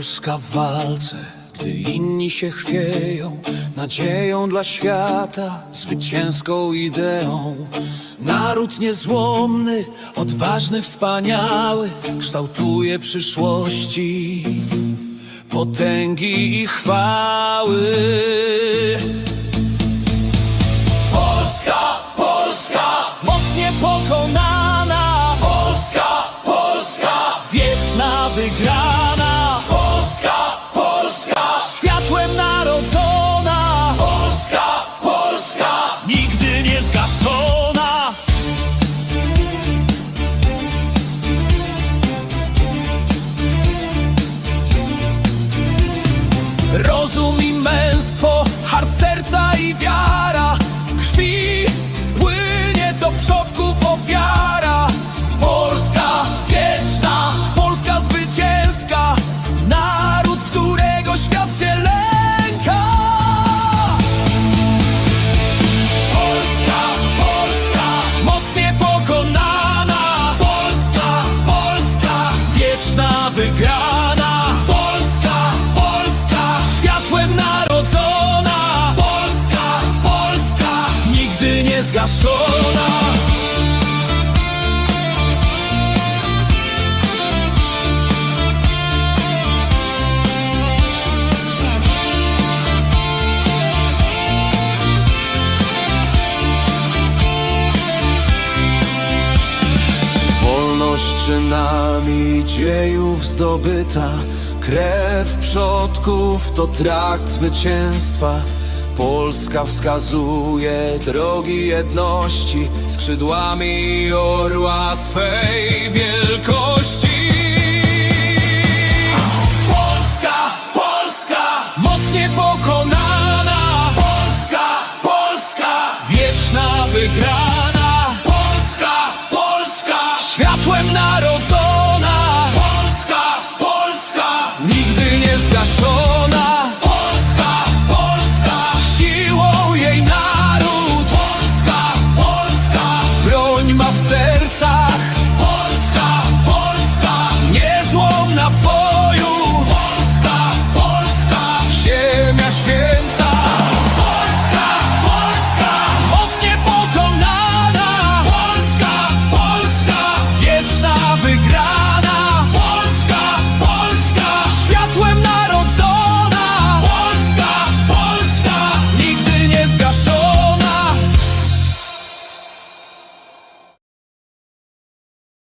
Polska w walce, gdy inni się chwieją, nadzieją dla świata, zwycięską ideą. Naród niezłomny, odważny, wspaniały, kształtuje przyszłości, potęgi i chwały. Zgaszona. Wolność czynami dziejów zdobyta. Krew przodków to trakt zwycięstwa Polska wskazuje drogi jedności Skrzydłami orła swej wielkości. Polska, Polska, mocnie pokonana. Polska, Polska, wieczna wygrana